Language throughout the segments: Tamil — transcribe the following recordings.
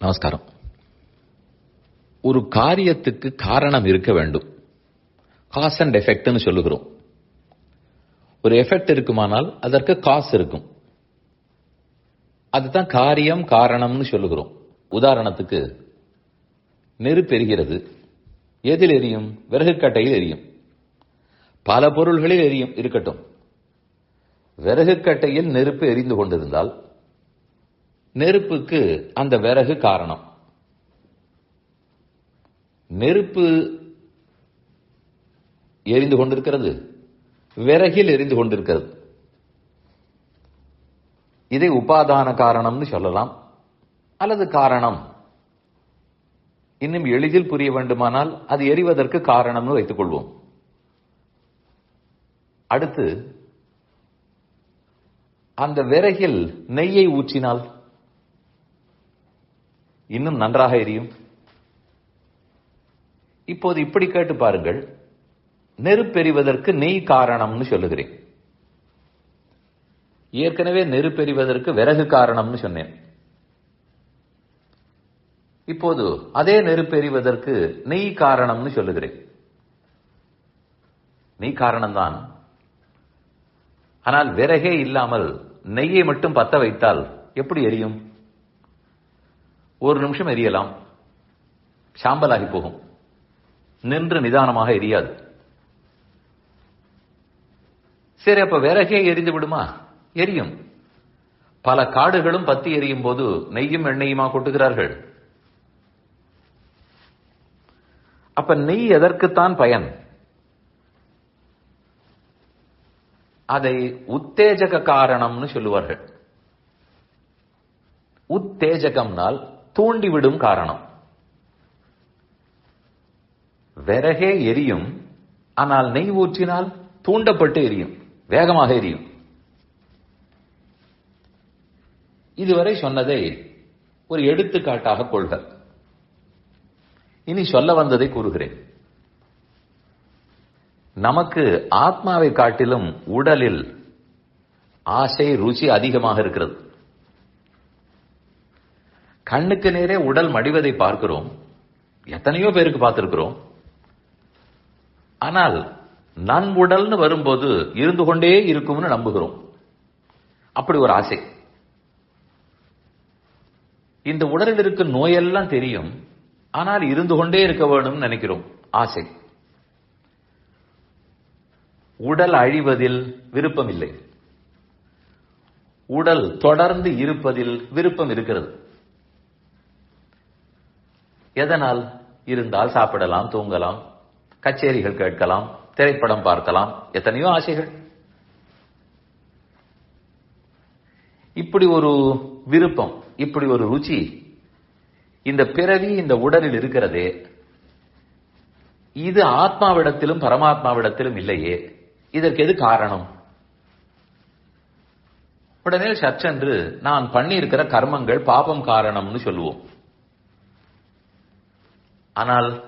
நமஸ்காரம். ஒரு காரியத்துக்கு காரணம் இருக்க வேண்டும். காஸ் அண்ட் எஃபெக்ட்னு சொல்லுகிறோம். ஒரு எஃபெக்ட் இருக்குமானால் அதற்கு காசு இருக்கும். அதுதான் காரியம் காரணம்னு சொல்லுகிறோம். உதாரணத்துக்கு நெருப்பு எரிகிறது எதில் எரியும்? விறகு கட்டையில் எரியும். பல பொருள்களில் எரியும் இருக்கட்டும். விறகு கட்டையில் நெருப்பு எரிந்து கொண்டிருந்தால் நெருப்புக்கு அந்த விறகு காரணம். நெருப்பு எரிந்து கொண்டிருக்கிறது. விறகில் எரிந்து கொண்டிருக்கிறது. இதை உபாதான காரணம்னு சொல்லலாம். அல்லது காரணம் இன்னும் எளிதில் புரிய வேண்டுமானால் அது எரிவதற்கு காரணம்னு வைத்துக் கொள்வோம் அடுத்து அந்த விறகில் நெய்யை ஊற்றினால் இன்னும் நன்றாக எரியும். இப்போது இப்படி கேட்டு பாருங்கள். நெருப்பெறிவதற்கு நெய் காரணம்னு சொல்லுகிறேன். ஏற்கனவே நெருப்பெறிவதற்கு விறகு காரணம்னு சொன்னேன். இப்போது அதே நெருப்பெறிவதற்கு நெய் காரணம்னு சொல்லுகிறேன். நெய் காரணம்தான். ஆனால் விறகே இல்லாமல் நெய்யை மட்டும் பத்த வைத்தால் எப்படி எரியும்? ஒரு நிமிஷம் எரியலாம். சாம்பலாகி போகும். நின்று நிதானமாக எரியாது. சரி அப்ப விறகே எரிந்து விடுமா? எரியும். பல காடுகளும் பத்தி எரியும் போது நெய்யும் எண்ணெயுமா கொட்டுகிறார்கள்? அப்ப நெய் எதற்குத்தான் பயன்? அதை உத்தேஜக காரணம்னு சொல்லுவார்கள். உத்தேஜகம்னால் தூண்டிவிடும் காரணம். விறகே எரியும் ஆனால் நெய் ஊற்றினால் தூண்டப்பட்டு எரியும் வேகமாக எரியும். இதுவரை சொன்னதை ஒரு எடுத்துக்காட்டாக கொள்க. இனி சொல்ல வந்ததை கூறுகிறேன். நமக்கு ஆத்மாவை காட்டிலும் உடலில் ஆசை ருச்சி அதிகமாக இருக்கிறது. கண்ணுக்கு நேரே உடல் மடிவதை பார்க்கிறோம். எத்தனையோ பேருக்கு பார்த்திருக்கிறோம். ஆனால் நன் உடல்னு வரும்போது இருந்து கொண்டே இருக்கும்னு நம்புகிறோம். அப்படி ஒரு ஆசை. இந்த உடலில் இருக்கும் நோயெல்லாம் தெரியும். ஆனால் இருந்து கொண்டே இருக்க வேணும்னு நினைக்கிறோம். ஆசை. உடல் அழிவதில் விருப்பம் இல்லை உடல் தொடர்ந்து இருப்பதில் விருப்பம் இருக்கிறது. எதனால் இருந்தால் சாப்பிடலாம் தூங்கலாம் கச்சேரிகள் கேட்கலாம் திரைப்படம் பார்க்கலாம் எத்தனையோ ஆசைகள். இப்படி ஒரு விருப்பம் இப்படி ஒரு ருச்சி இந்த பிறவி இந்த உடலில் இருக்கிறதே இது ஆத்மாவிடத்திலும் பரமாத்மாவிடத்திலும் இல்லையே இதற்கு எது காரணம்? உடனே சற்றென்று நான் பண்ணியிருக்கிற கர்மங்கள் பாபம் காரணம்னு சொல்லுவோம். ஆனால்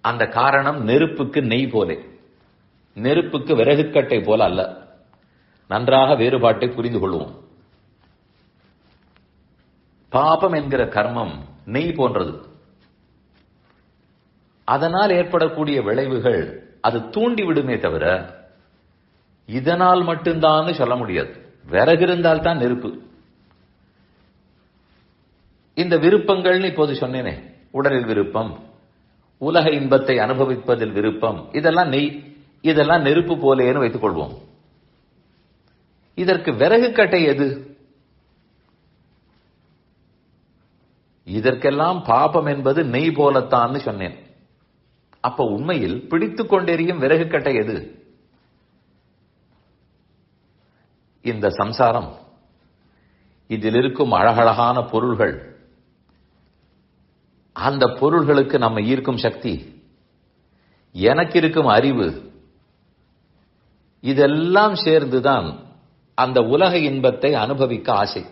அந்த காரணம் நெருப்புக்கு நெய் போலே. நெருப்புக்கு விறகுக்கட்டை போல அல்ல. நன்றாக வேறுபாட்டை புரிந்து கொள்வோம். பாபம் என்கிற கர்மம் நெய் போன்றது. அதனால் ஏற்படக்கூடிய விளைவுகள் அது தூண்டி விடுமே தவிர இதனால் மட்டும்தான் சொல்ல முடியாது. விறகு இருந்தால் தான் நெருப்பு. இந்த விருப்பங்கள்னு இப்போது சொன்னேனே. உடலில் விருப்பம் உலக இன்பத்தை அனுபவிப்பதில் விருப்பம் இதெல்லாம் நெய் இதெல்லாம் நெருப்பு போலேன்னு வைத்துக் கொள்வோம். இதற்கு விறகு கட்டை எது? இதற்கெல்லாம் பாபம் என்பது நெய் போலத்தான்னு சொன்னேன். அப்ப உண்மையில் பிடித்துக் கொண்டெறியும் விறகு கட்டை எது? இந்த சம்சாரம். இதில் இருக்கும் அழகழகான பொருள்கள் அந்த பொருள்களுக்கு நம்ம ஈர்க்கும் சக்தி எனக்கு இருக்கும் அறிவு இதெல்லாம் சேர்ந்துதான் அந்த உலக இன்பத்தை அனுபவிக்க ஆசை.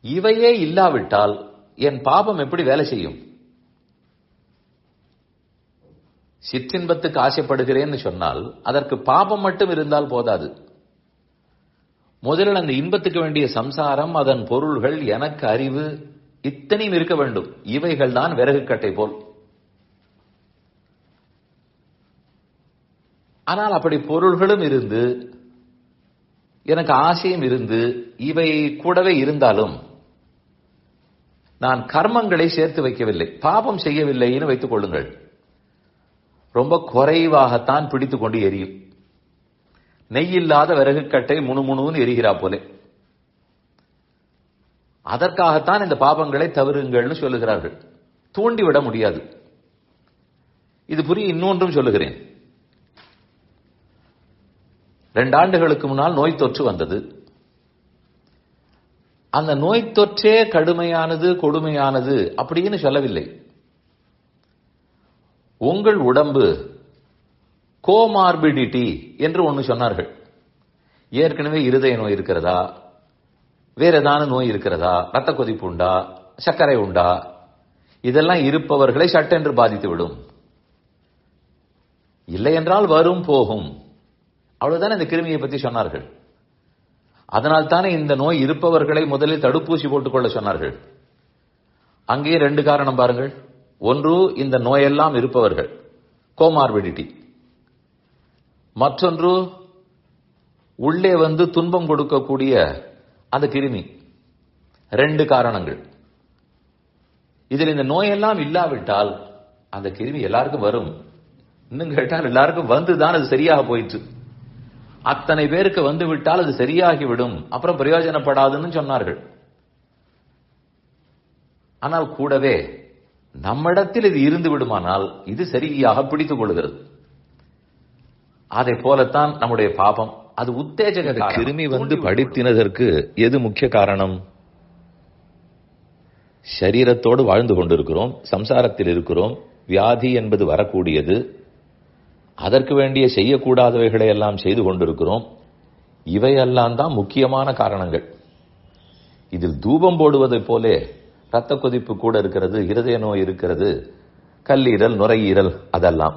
இவையே இல்லாவிட்டால் என் பாபம் எப்படி வேலை செய்யும்? சிற்றின்பத்துக்கு ஆசைப்படுகிறேன்னு சொன்னால் அதற்கு பாபம் மட்டும் இருந்தால் போதாது. முதலில் அந்த இன்பத்துக்கு வேண்டிய சம்சாரம் அதன் பொருள்கள் எனக்கு அறிவு இத்தனையும் இருக்க வேண்டும். இவைகள் தான் விறகு கட்டை போல். ஆனால் அப்படி பொருள்களும் இருந்து எனக்கு ஆசையும் இருந்து இவை கூடவே இருந்தாலும் நான் கர்மங்களை சேர்த்து வைக்கவில்லை. பாபம் செய்யவில்லைன்னு வைத்துக் கொள்ளுங்கள். ரொம்ப குறைவாகத்தான் பிடித்து கொண்டு எரியும். நெய் இல்லாத விறகு கட்டை முணுமுணுன்னு எரிகிறா போலே. அதற்காகத்தான் இந்த பாபங்களை தவிருங்கள்னு சொல்லுகிறார்கள். தூண்டிவிட முடியாது. இது புரிய இன்னொன்றும் சொல்லுகிறேன். ரெண்டு ஆண்டுகளுக்கு முன்னால் நோய் தொற்று வந்தது. அந்த நோய் தொற்றே கடுமையானது கொடுமையானது அப்படின்னு சொல்லவில்லை. உங்கள் உடம்பு கோமார்பிடிட்டி என்று ஒன்று சொன்னார்கள். ஏற்கனவே இருதய நோய் இருக்கிறதா? வேற ஏதான நோய் இருக்கிறதா? ரத்த கொதிப்பு உண்டா? சர்க்கரை உண்டா? இதெல்லாம் இருப்பவர்களை சட்டென்று பாதித்து விடும் இல்லை என்றால் வரும் போகும். அவ்வளவுதான் இந்த கிருமியை பற்றி சொன்னார்கள். அதனால் தானே இந்த நோய் இருப்பவர்களை முதலில் தடுப்பூசி போட்டுக்கொள்ள சொன்னார்கள். அங்கேயே ரெண்டு காரணம் பாருங்கள். ஒன்று இந்த நோயெல்லாம் இருப்பவர்கள். கோமார்பிடிட்டி. மற்றொன்று உள்ளே வந்து துன்பம் கொடுக்கக்கூடிய அந்த கிருமி. ரெண்டு காரணங்கள். இதில் இந்த நோயெல்லாம் இல்லாவிட்டால் அந்த கிருமி எல்லாருக்கும் வரும். இன்னும் கேட்டால் எல்லாருக்கும் வந்துதான் அது சரியாக போயிற்று. அத்தனை பேருக்கு வந்து விட்டால் அது சரியாகிவிடும். அப்புறம் பிரயோஜனப்படாதுன்னு சொன்னார்கள். ஆனால் கூடவே நம்மிடத்தில் இது இருந்து விடுமானால் இது சரியாக பிடித்துக் கொள்கிறது. அதை போலத்தான் நம்முடைய பாபம். அது உத்தேஜக கிருமி வந்து படித்தினதற்கு எது முக்கிய காரணம்? சரீரத்தோடு வாழ்ந்து கொண்டிருக்கிறோம் சம்சாரத்தில் இருக்கிறோம் வியாதி என்பது வரக்கூடியது. அதற்கு வேண்டிய செய்யக்கூடாதவைகளை எல்லாம் செய்து கொண்டிருக்கிறோம். இவையெல்லாம் தான் முக்கியமான காரணங்கள். இதில் தூபம் போடுவதைப் போலே ரத்த கொதிப்பு கூட இருக்கிறது இருதய நோய் இருக்கிறது கல்லீரல் நுரையீரல் அதெல்லாம்.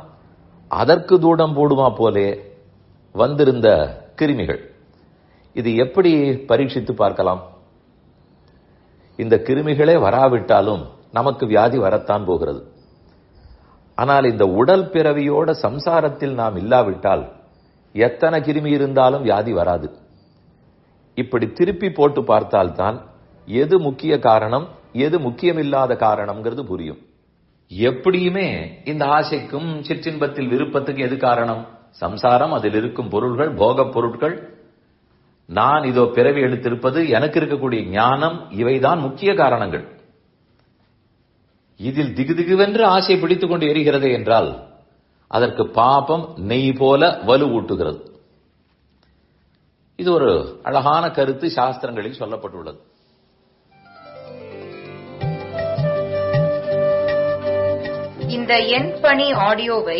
அதற்கு தூடம் போடுமா போலே வந்திருந்த கிருமிகள். இது எப்படி பரீட்சித்து பார்க்கலாம்? இந்த கிருமிகளே வராவிட்டாலும் நமக்கு வியாதி வரத்தான் போகிறது. ஆனால் இந்த உடல் பிறவியோட சம்சாரத்தில் நாம் இல்லாவிட்டால் எத்தனை கிருமி இருந்தாலும் வியாதி வராது. இப்படி திருப்பி போட்டு பார்த்தால்தான் எது முக்கிய காரணம் எது முக்கியமில்லாத காரணம்ங்கிறது புரியும். எப்படியுமே இந்த ஆசைக்கும் சிற்றின்பத்தில் விருப்பத்துக்கு எது காரணம்? சம்சாரம் அதில் இருக்கும் பொருள்கள் போகப் பொருட்கள். நான் இதோ பிறவி எடுத்திருப்பது எனக்கு இருக்கக்கூடிய ஞானம் இவைதான் முக்கிய காரணங்கள். இதில் திகுதிகுவென்று ஆசை பிடித்துக் கொண்டு எரிகிறது என்றால் அதற்கு பாபம் நெய் போல வலுவூட்டுகிறது இது ஒரு அழகான கருத்து சாஸ்திரங்களில் சொல்லப்பட்டுள்ளது. இந்த எண் பணி ஆடியோவை